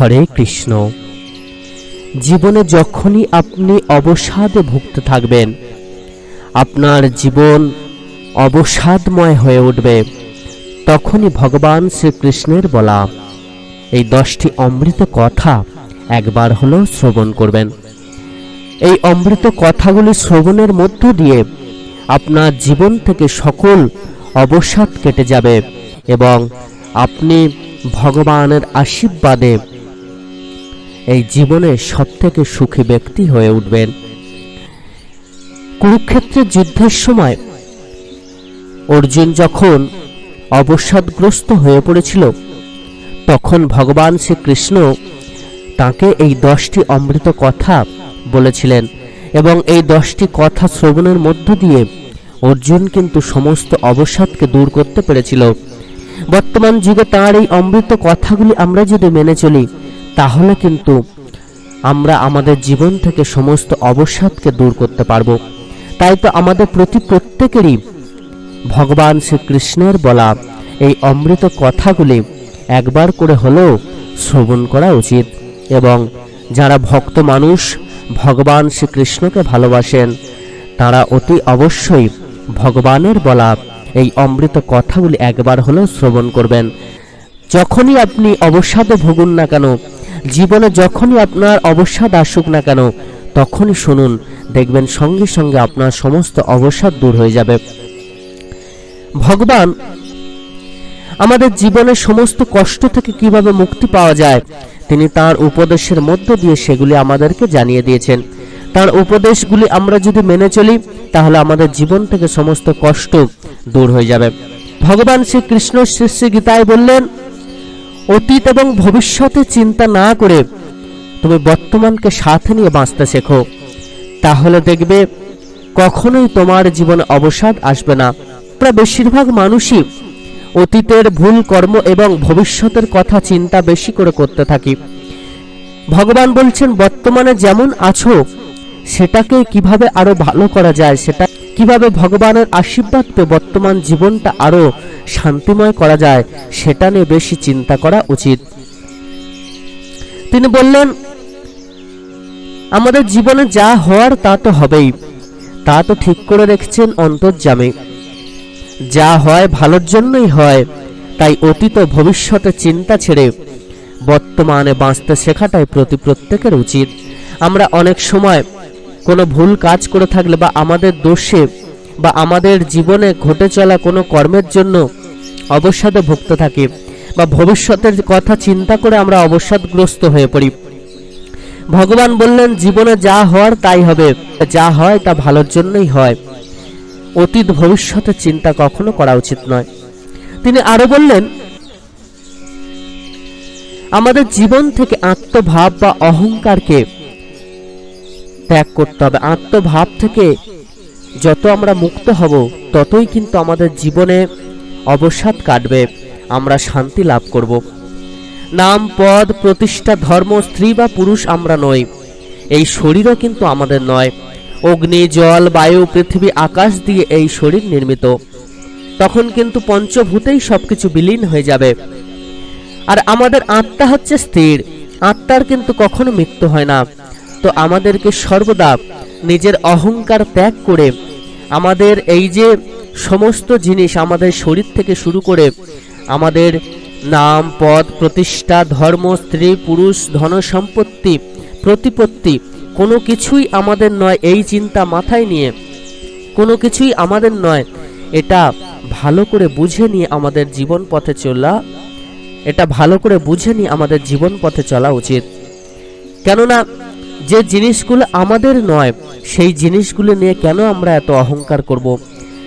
হরে কৃষ্ণ। জীবনে যখনই আপনি অবসাদে ভুগতে থাকবেন, আপনার জীবন অবসাদময় হয়ে উঠবে। তখনই ভগবান শ্রীকৃষ্ণের বলা এই দশটি অমৃত কথা একবার হলো শ্রবণ করবেন। এই অমৃত কথাগুলি শ্রবণের মধ্য দিয়ে আপনার জীবন থেকে সকল অবসাদ কেটে যাবে এবং আপনি ভগবানের আশীর্বাদে এই জীবনে সবথেকে সুখী ব্যক্তি হয়ে উঠবেন। কুরুক্ষেত্রের যুদ্ধের সময় অর্জুন যখন অবসাদগ্রস্ত হয়ে পড়েছিল, তখন ভগবান শ্রীকৃষ্ণ তাকে এই দশটি অমৃত কথা বলেছিলেন এবং এই দশটি কথা শ্রবণের মধ্য দিয়ে অর্জুন কিন্তু সমস্ত অবসাদকে দূর করতে পেরেছিল। বর্তমান যুগে তাঁর এই অমৃত কথাগুলি আমরা যদি মেনে চলি তাহলে কিন্তু আমরা আমাদের জীবন থেকে সমস্ত অবসাদকে দূর করতে পারব। তাই তো আমাদের প্রতি প্রত্যেকেরই ভগবান শ্রীকৃষ্ণের বলা এই অমৃত কথাগুলি একবার করে হলেও শ্রবণ করা উচিত এবং যারা ভক্ত মানুষ ভগবান শ্রীকৃষ্ণকে ভালোবাসেন, তারা অতি অবশ্যই ভগবানের বলা এই অমৃত কথাগুলি একবার হলেও শ্রবণ করবেন। যখনই আপনি অবসাদে ভুগুন না কেন জীবনে যখনই আপনার অবসাদ আসুক না কেন, তখনই শুনুন, দেখবেন সঙ্গে সঙ্গে আপনার সমস্ত অবসাদ দূর হয়ে যাবে। ভগবান, আমাদের জীবনের সমস্ত কষ্ট থেকে কীভাবে মুক্তি পাওয়া যায়, তিনি তার উপদেশের মধ্য দিয়ে সেগুলি আমাদেরকে জানিয়ে দিয়েছেন। তার উপদেশগুলি আমরা যদি মেনে চলি, তাহলে আমাদের জীবন থেকে সমস্ত কষ্ট দূর হয়ে যাবে। ভগবান শ্রীকৃষ্ণ শ্রী গীতায় বললেন অতীত এবং ভবিষ্যতে চিন্তা না করে তুমি বর্তমানকে সাথে নিয়ে বাঁচতে শেখো। তাহলে দেখবে কখনোই তোমার জীবনে অবসাদ আসবে না। প্রায় বেশিরভাগ মানুষই অতীতের ভুল কর্ম এবং ভবিষ্যতের কথা চিন্তা বেশি করে করতে থাকি। ভগবান বলছেন, বর্তমানে যেমন আছো, সেটাকে কীভাবে আরও ভালো করা যায়, সেটা কীভাবে ভগবানের আশীর্বাদ পেয়ে বর্তমান জীবনটা আরও শান্তিময় করা যায়, সেটা নিয়ে বেশি চিন্তা করা উচিত। তিনি বললেন, আমাদের জীবনে যা হওয়ার তা তো হবেই। তা তো ঠিক করে রেখেছেন অন্তর্জামে যা হয় ভালোর জন্যই হয়, তাই অতীত ভবিষ্যতে চিন্তা ছেড়ে বর্তমানে বাঁচতে শেখাটাই প্রতি প্রত্যেকের উচিত। আমরা অনেক সময় কোনো ভুল কাজ করে থাকলে বা আমাদের দোষে বা আমাদের জীবনে ঘটে চলা কোনো কর্মের জন্য অবসাদে ভুগতে থাকি বা ভবিষ্যতের কথা চিন্তা করে আমরা অবসাদগ্রস্ত হয়ে পড়ি। ভগবান বললেন, জীবনে যা হওয়ার তাই হবে। যা হয় তা ভালোর জন্যই হয়। অতীত ভবিষ্যতের চিন্তা কখনো করা উচিত নয়। তিনি আরও বললেন, আমাদের জীবন থেকে আত্মভাব বা অহংকারকে ত্যাগ করতে হবে। আত্মভাব থেকে যত আমরা মুক্ত হব, ততই কিন্তু আমাদের জীবনে অবসাদ কাটবে, আমরা শান্তি লাভ করব। নাম, পদ, প্রতিষ্ঠা, ধর্ম, স্ত্রী বা পুরুষ আমরা নই। এই শরীরও কিন্তু আমাদের নয়। অগ্নি, জল, বায়ু, পৃথিবী, আকাশ দিয়ে এই শরীর নির্মিত। তখন কিন্তু পঞ্চভূতেই সবকিছু বিলীন হয়ে যাবে। আর আমাদের আত্মা হচ্ছে স্থির। আত্মার কিন্তু কখনো মৃত্যু হয় না। তো আমাদেরকে সর্বদা নিজের অহংকার ত্যাগ করে আমাদের এই যে সমস্ত জিনিস আমাদের শরীর থেকে শুরু করে আমাদের নাম, পদ, প্রতিষ্ঠা, ধর্ম, স্ত্রী, পুরুষ, ধন সম্পত্তি, প্রতিপত্তি, কোনো কিছুই আমাদের নয় এই চিন্তা মাথায় নিয়ে। কোনো কিছুই আমাদের নয়, এটা ভালো করে বুঝে নিয়ে আমাদের জীবন পথে চলা, এটা ভালো করে বুঝে নিয়ে আমাদের জীবন পথে চলা উচিত। কেননা যে জিনিসগুলো আমাদের নয়, সেই জিনিসগুলো নিয়ে কেন আমরা এত অহংকার করব।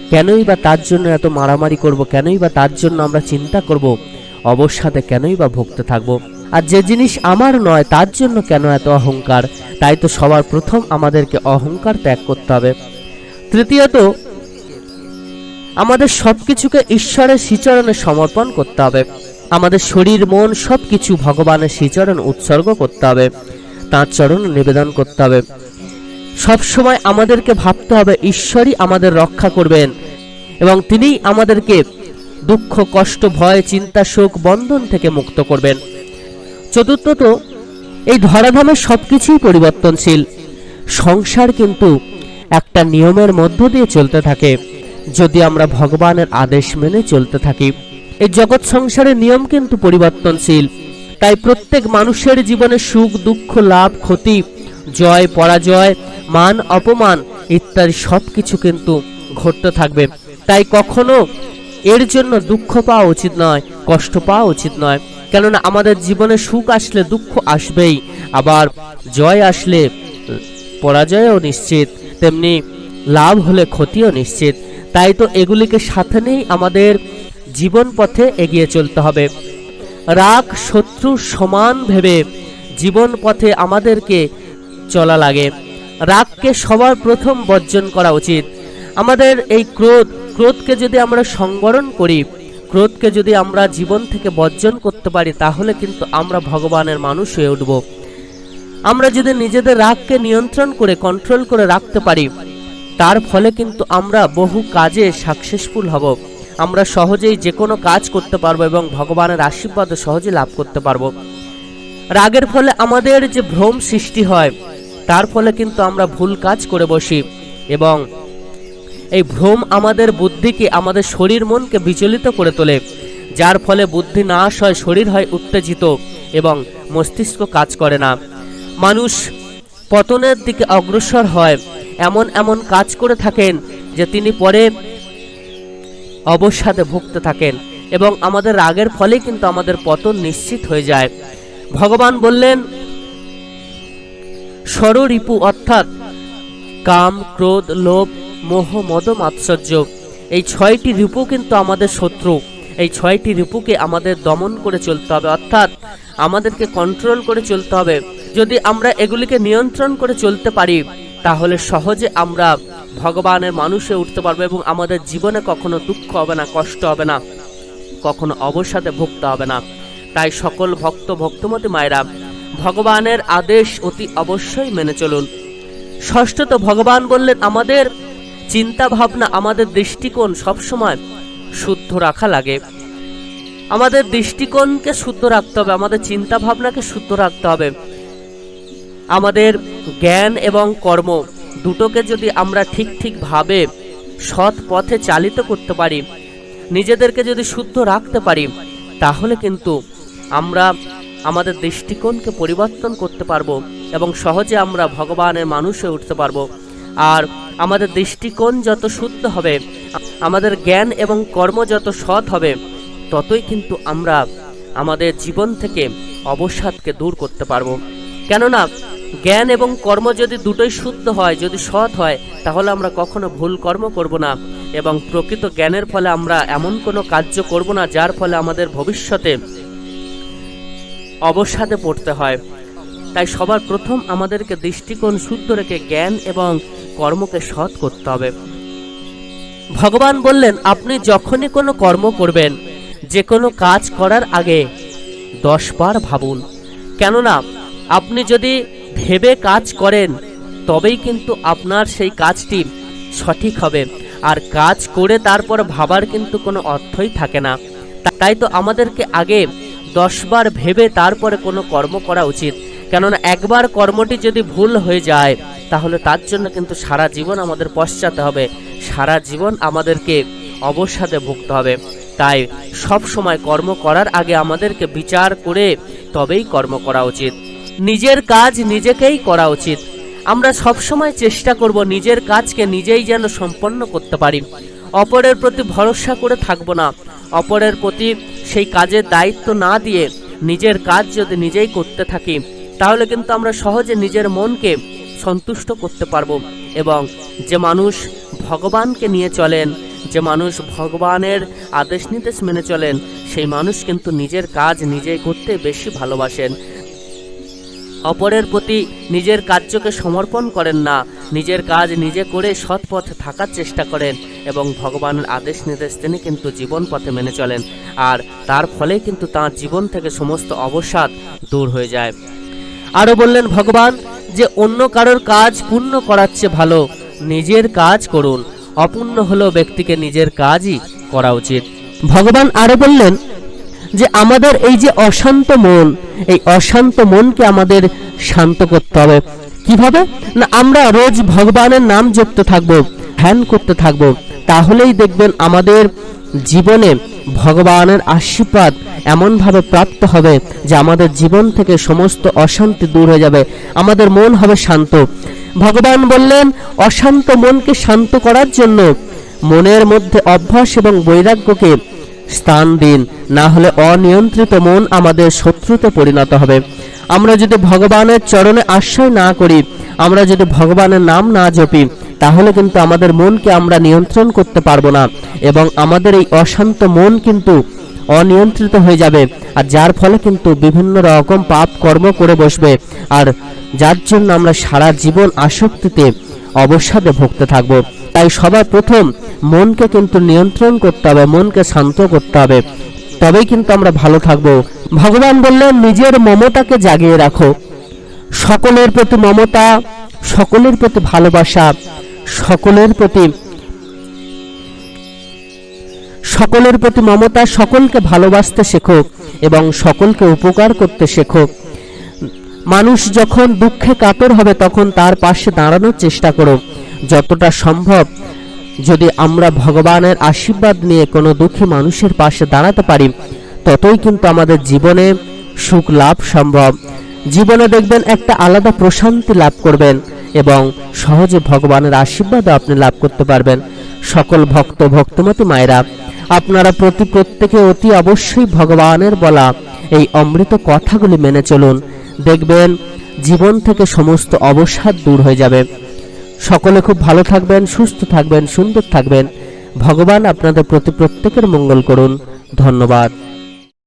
কেনই বা তার জন্য এত মারামারি করব? কেনই বা তার জন্য আমরা চিন্তা করব? অবসাদে কেনই বা ভুগতে থাকব? আর যে জিনিস আমার নয়, তার জন্য কেন এত অহংকার? তাই তো সবার প্রথম আমাদেরকে অহংকার ত্যাগ করতে হবে। তৃতীয়ত, আমাদের সবকিছুকে ঈশ্বরের শ্রীচরণে সমর্পণ করতে হবে। আমাদের শরীর, মন সবকিছু ভগবানের শ্রীচরণ উৎসর্গ করতে হবে। তাঁর চরণ নিবেদন করতে হবে। সব সময় আমাদেরকে ভাবতে হবে, ঈশ্বরই আমাদের রক্ষা করবেন। এবং তিনিই আমাদেরকে দুঃখ, কষ্ট, ভয়, চিন্তা, শোক, বন্ধন থেকে মুক্ত করবেন। চতুর্থত, এই ধরাধামের সবকিছুই পরিবর্তনশীল। সংসার কিন্তু একটা নিয়মের মধ্য দিয়ে চলতে থাকে, যদি আমরা ভগবানের আদেশ মেনে চলতে থাকি। এই জগৎ সংসারের নিয়ম কিন্তু পরিবর্তনশীল। তাই প্রত্যেক মানুষের জীবনে সুখ, দুঃখ, লাভ, ক্ষতি, জয়, পরাজয়, মান, অপমান ইত্যাদি সব কিছু কিন্তু ঘটতে থাকবে। তাই কখনো এর জন্য দুঃখ পাওয়া উচিত নয়, কষ্ট পাওয়া উচিত নয়। কেননা আমাদের জীবনে সুখ আসলে দুঃখ আসবেই, আবার জয় আসলে পরাজয়ও নিশ্চিত, তেমনি লাভ হলে ক্ষতিও নিশ্চিত। তাই তো এগুলিকে সাথে নেই আমাদের জীবন পথে এগিয়ে চলতে হবে। রাগ শত্রু সমান ভেবে জীবন পথে আমাদেরকে চলা লাগে। রাগকে সবার প্রথম বর্জন করা উচিত। আমাদের এই ক্রোধ, ক্রোধকে যদি আমরা সংবরণ করি, ক্রোধকে যদি আমরা জীবন থেকে বর্জন করতে পারি, তাহলে কিন্তু আমরা ভগবানের মানুষ হয়ে উঠব। আমরা যদি নিজেদের রাগকে নিয়ন্ত্রণ করে কন্ট্রোল করে রাখতে পারি, তার ফলে কিন্তু আমরা বহু কাজে সাকসেসফুল হব। আমরা সহজেই যে কোনো কাজ করতে পারব এবং ভগবানের আশীর্বাদ সহজে লাভ করতে পারব। রাগের ফলে আমাদের যে ভ্রম সৃষ্টি হয়, তার ফলে কিন্তু আমরা ভুল কাজ করে বসি এবং এই ভ্রম আমাদের বুদ্ধিকে, আমাদের শরীর মনকে বিচলিত করে তোলে, যার ফলে বুদ্ধি নাশ হয়, শরীর হয় উত্তেজিত এবং মস্তিষ্ক কাজ করে না। মানুষ পতনের দিকে অগ্রসর হয়, এমন এমন কাজ করে থাকেন যে তিনি পরে অবসাদে ভুগতে থাকেন এবং আমাদের রাগের ফলে কিন্তু আমাদের পতন নিশ্চিত হয়ে যায়। ভগবান বললেন ষড়রিপু অর্থাৎ কাম, ক্রোধ, লোভ, মোহ, মদ, মাৎসর্য, এই ছয়টি রিপু কিন্তু আমাদের শত্রু। এই ছয়টি রিপুকে আমাদের দমন করে চলতে হবে, অর্থাৎ আমাদেরকে কন্ট্রোল করে চলতে হবে। যদি আমরা এগুলিকে নিয়ন্ত্রণ করে চলতে পারি, তাহলে সহজে আমরা ভগবানের মানুষে উঠতে পারব এবং আমাদের জীবনে কখনো দুঃখ হবে না, কষ্ট হবে না, কখনো অবসাদে ভুগতে হবে না। তাই সকল ভক্ত, ভক্তমতী মায়েরা, ভগবানের আদেশ অতি অবশ্যই মেনে চলুন। ষষ্ঠত, ভগবান বললেন, আমাদের চিন্তা ভাবনা আমাদের দৃষ্টিকোণ সবসময় শুদ্ধ রাখা লাগে। আমাদের দৃষ্টিকোণকে শুদ্ধ রাখতে হবে, আমাদের চিন্তা ভাবনাকে শুদ্ধ রাখতে হবে। আমাদের জ্ঞান এবং কর্ম দুটোকে যদি আমরা ঠিক ঠিকভাবে সৎ পথে চালিত করতে পারি, নিজেদেরকে যদি শুদ্ধ রাখতে পারি, তাহলে কিন্তু আমরা আমাদের দৃষ্টিকোণকে পরিবর্তন করতে পারব এবং সহজে আমরা ভগবানের মানুষ হয়ে উঠতে পারব। আর আমাদের দৃষ্টিকোণ যত শুদ্ধ হবে, আমাদের জ্ঞান এবং কর্ম যত সৎ হবে, ততই কিন্তু আমরা আমাদের জীবন থেকে অবসাদকে দূর করতে পারব। কেননা জ্ঞান এবং কর্ম যদি দুটোই শুদ্ধ হয়, যদি সৎ হয়, তাহলে আমরা কখনো ভুল কর্ম করব না। এবং প্রকৃত জ্ঞানের ফলে আমরা এমন কোনো কার্য করব না, যার ফলে আমাদের ভবিষ্যতে অবসাদে পড়তে হয়। তাই সবার প্রথম আমাদেরকে দৃষ্টিকোণ শুদ্ধ রেখে জ্ঞান এবং কর্মকে সৎ করতে হবে। ভগবান বললেন, আপনি যখনই কোনো কর্ম করবেন, যে কোনো কাজ করার আগে দশ বার ভাবুন। কেননা, আপনি যদি ভেবে কাজ করেন, তবেই কিন্তু আপনার সেই কাজটি সঠিক হবে। আর কাজ করে তারপর ভাবার কিন্তু কোনো অর্থই থাকে না। তাই তো আমাদেরকে আগে দশবার ভেবে তারপরে কোনো কর্ম করা উচিত। কেননা একবার কর্মটি যদি ভুল হয়ে যায়, তাহলে তার জন্য কিন্তু সারা জীবন আমাদের পশ্চাতে হবে। সারা জীবন আমাদেরকে অবসাদে ভুগতে হবে। তাই সব সময় কর্ম করার আগে আমাদেরকে বিচার করে তবেই কর্ম করা উচিত। নিজের কাজ নিজেকেই করা উচিত। আমরা সব সময় চেষ্টা করব নিজের কাজকে নিজেই যেন সম্পন্ন করতে পারি। অপরের প্রতি ভরসা করে থাকব না। অপরের প্রতি সেই কাজের দায়িত্ব না দিয়ে নিজের কাজ যদি নিজেই করতে থাকি, তাহলে কিন্তু আমরা সহজে নিজের মনকে সন্তুষ্ট করতে পারব এবং যে মানুষ ভগবানকে নিয়ে চলেন, যে মানুষ ভগবানের আদেশ নির্দেশ মেনে চলেন, সেই মানুষ কিন্তু নিজের কাজ নিজেই করতে বেশি ভালোবাসেন। অপরের প্রতি নিজের কার্যকে সমর্পণ করেন না। নিজের কাজ নিজে করে সৎ পথে থাকার চেষ্টা করেন এবং ভগবানের আদেশ নির্দেশ তিনি কিন্তু জীবন পথে মেনে চলেন। আর তার ফলে কিন্তু তার জীবন থেকে সমস্ত অবসাদ দূর হয়ে যায়। আরও বললেন ভগবান যে, অন্য কারোর কাজ পূর্ণ করার চেয়ে ভালো নিজের কাজ করুন। অপূর্ণ হলেও ব্যক্তিকে নিজের কাজই করা উচিত। ভগবান আরও বললেন যে আমাদের এই যে অশান্ত মন, এই অশান্ত মনকে আমাদের শান্ত করতে হবে। কীভাবে? না, আমরা রোজ ভগবানের নাম জপতে থাকব, ধ্যান করতে থাকব। তাহলেই দেখবেন আমাদের জীবনে ভগবানের আশীর্বাদ এমনভাবে প্রাপ্ত হবে যে আমাদের জীবন থেকে সমস্ত অশান্তি দূর হয়ে যাবে। আমাদের মন হবে শান্ত। ভগবান বললেন, অশান্ত মনকে শান্ত করার জন্য মনের মধ্যে অভ্যাস এবং বৈরাগ্যকে স্থান দিন, না হলে অনিয়ন্ত্রিত মন আমাদের শত্রুতে পরিণত হবে। আমরা যদি ভগবানের চরণে আশ্রয় না করি, আমরা যদি ভগবানের নাম না জপি, তাহলে কিন্তু আমাদের মনকে আমরা নিয়ন্ত্রণ করতে পারব না এবং আমাদের এই অশান্ত মন কিন্তু অনিয়ন্ত্রিত হয়ে যাবে আর যার ফলে কিন্তু বিভিন্ন রকম পাপ কর্ম করে বসবে। আর যার জন্য আমরা সারা জীবন আসক্তিতে অবসাদে ভুগতে থাকব। তাই সবার প্রথম মনকে কিন্তু নিয়ন্ত্রণ করতে হবে, মনকে শান্ত করতে হবে। তবেই কিন্তু আমরা ভালো থাকব। ভগবান বললেন, নিজের মমতাকে জাগিয়ে রাখো। সকলের প্রতি মমতা, সকলের প্রতি ভালোবাসা, সকলের প্রতি সকলের প্রতি মমতা, সকলকে ভালোবাসতে শেখো এবং সকলকে উপকার করতে শেখো। মানুষ যখন দুঃখে কাতর হবে, তখন তার পাশে দাঁড়ানোর চেষ্টা করো। যতটা সম্ভব যদি আমরা ভগবানের আশীর্বাদ নিয়ে কোনো দুঃখী মানুষের পাশে দাঁড়াতে পারি, ততই কিন্তু আমাদের জীবনে সুখ লাভ সম্ভব। জীবনে দেখবেন একটা আলাদা প্রশান্তি লাভ করবেন এবং সহজে ভগবানের আশীর্বাদও আপনি লাভ করতে পারবেন। সকল ভক্ত, ভক্তমতী মায়েরা আপনারা প্রতি প্রত্যেকে অতি অবশ্যই ভগবানের বলা এই অমৃত কথাগুলি মেনে চলুন। দেখবেন, জীবন থেকে সমস্ত অবসাদ দূর হয়ে যাবে। সকলে খুব ভালো থাকবেন, সুস্থ থাকবেন, সুন্দর থাকবেন। ভগবান আপনাদের প্রতি প্রত্যেকের মঙ্গল করুন। ধন্যবাদ।